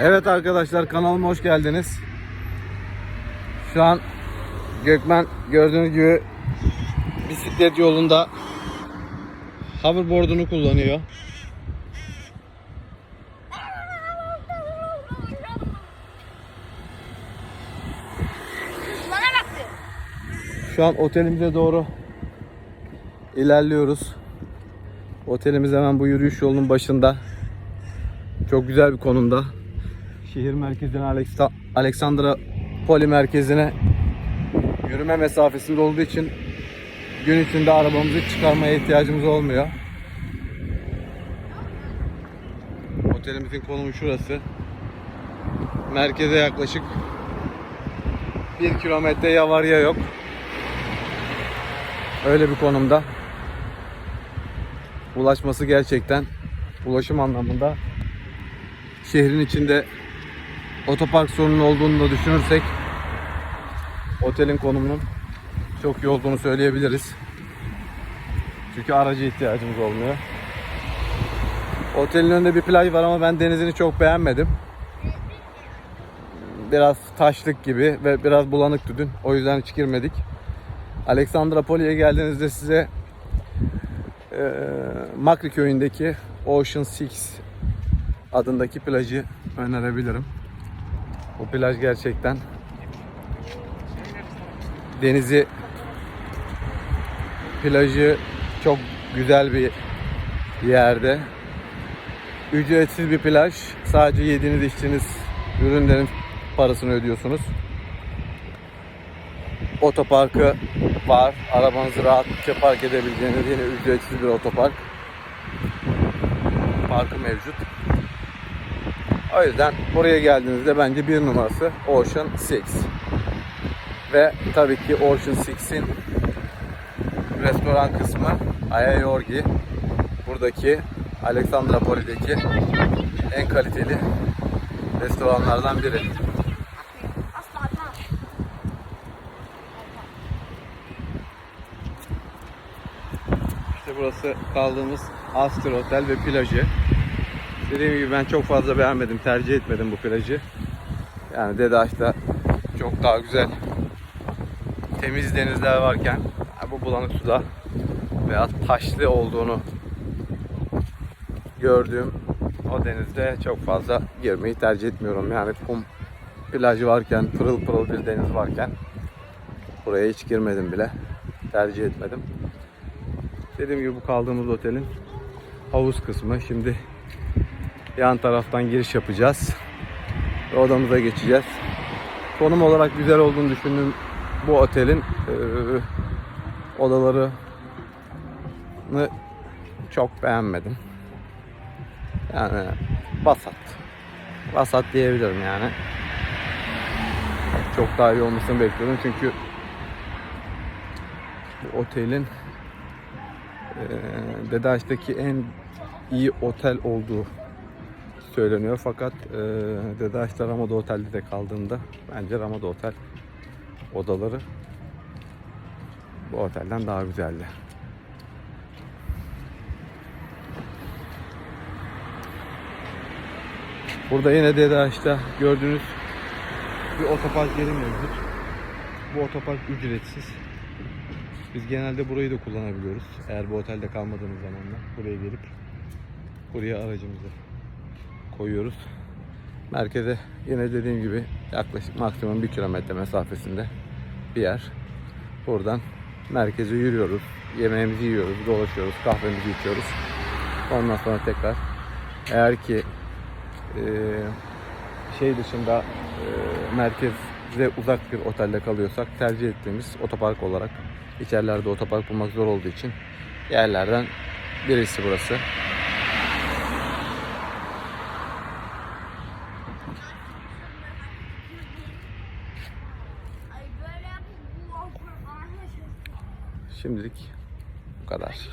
Evet arkadaşlar kanalıma hoş geldiniz. Şu an Gökmen gördüğünüz gibi bisiklet yolunda hoverboard'unu kullanıyor. Şu an otelimize doğru ilerliyoruz. Otelimiz hemen bu yürüyüş yolunun başında. Çok güzel bir konumda. Şehir merkezine Aleksa- Aleksandra Poli merkezine yürüme mesafesinde olduğu için gün içinde arabamızı çıkarmaya ihtiyacımız olmuyor. Otelimizin konumu şurası. Merkeze yaklaşık 1 kilometre ya var ya yok. Öyle bir konumda. Ulaşması gerçekten ulaşım anlamında şehrin içinde otopark sorunu olduğunu da düşünürsek otelin konumunun çok iyi olduğunu söyleyebiliriz. Çünkü araca ihtiyacımız olmuyor. Otelin önünde bir plaj var ama ben denizini çok beğenmedim. Biraz taşlık gibi ve biraz bulanıktı dün. O yüzden hiç girmedik. Aleksandra Poli'ye geldiğinizde size e, Makri köyündeki Ocean Six adındaki plajı önerebilirim. Bu plaj gerçekten denizi plajı çok güzel bir yerde. Ücretsiz bir plaj. Sadece yediğiniz içtiğiniz ürünlerin parasını ödüyorsunuz. Otoparkı var. Arabanızı rahatça park edebileceğiniz yine ücretsiz bir otopark. Parkı mevcut. O yüzden buraya geldiğinizde bence bir numarası Ocean Six. Ve tabii ki Ocean Six'in restoran kısmı Ayayorgi. Buradaki Aleksandropoli'deki en kaliteli restoranlardan biri. İşte burası kaldığımız Astor Otel ve plajı. Dediğim gibi ben çok fazla beğenmedim, tercih etmedim bu plajı. Yani Dedeağaç'ta çok daha güzel temiz denizler varken bu bulanık suda veya taşlı olduğunu gördüğüm o denizde çok fazla girmeyi tercih etmiyorum. Yani kum plajı varken, pırıl pırıl bir deniz varken buraya hiç girmedim bile. Tercih etmedim. Dediğim gibi bu kaldığımız otelin havuz kısmı. Şimdi yan taraftan giriş yapacağız. Odamıza geçeceğiz. Konum olarak güzel olduğunu düşündüğüm bu otelin eee odalarını çok beğenmedim. Yani basat. Basat diyebilirim yani. Çok daha iyi olmasını bekliyordum çünkü bu otelin e, Dedeağaç'taki en iyi otel olduğu söyleniyor. Fakat e, Dedeağaç'ta Ramada Otel'de de kaldığımda bence Ramada Otel odaları bu otelden daha güzeldi. Burada yine Dedeağaç'ta gördüğünüz bir otopark yeri mevcut. Bu otopark ücretsiz. Biz genelde burayı da kullanabiliyoruz. Eğer bu otelde kalmadığımız zamanlar buraya gelip buraya aracımızı koyuyoruz. Merkeze yine dediğim gibi yaklaşık maksimum bir kilometre mesafesinde bir yer. Buradan merkeze yürüyoruz. Yemeğimizi yiyoruz, dolaşıyoruz, kahvemizi içiyoruz. Ondan sonra tekrar eğer ki eee, şey dışında eee merkeze uzak bir otelde kalıyorsak tercih ettiğimiz otopark olarak içerilerde otopark bulmak zor olduğu için yerlerden birisi burası. Şimdilik bu kadar.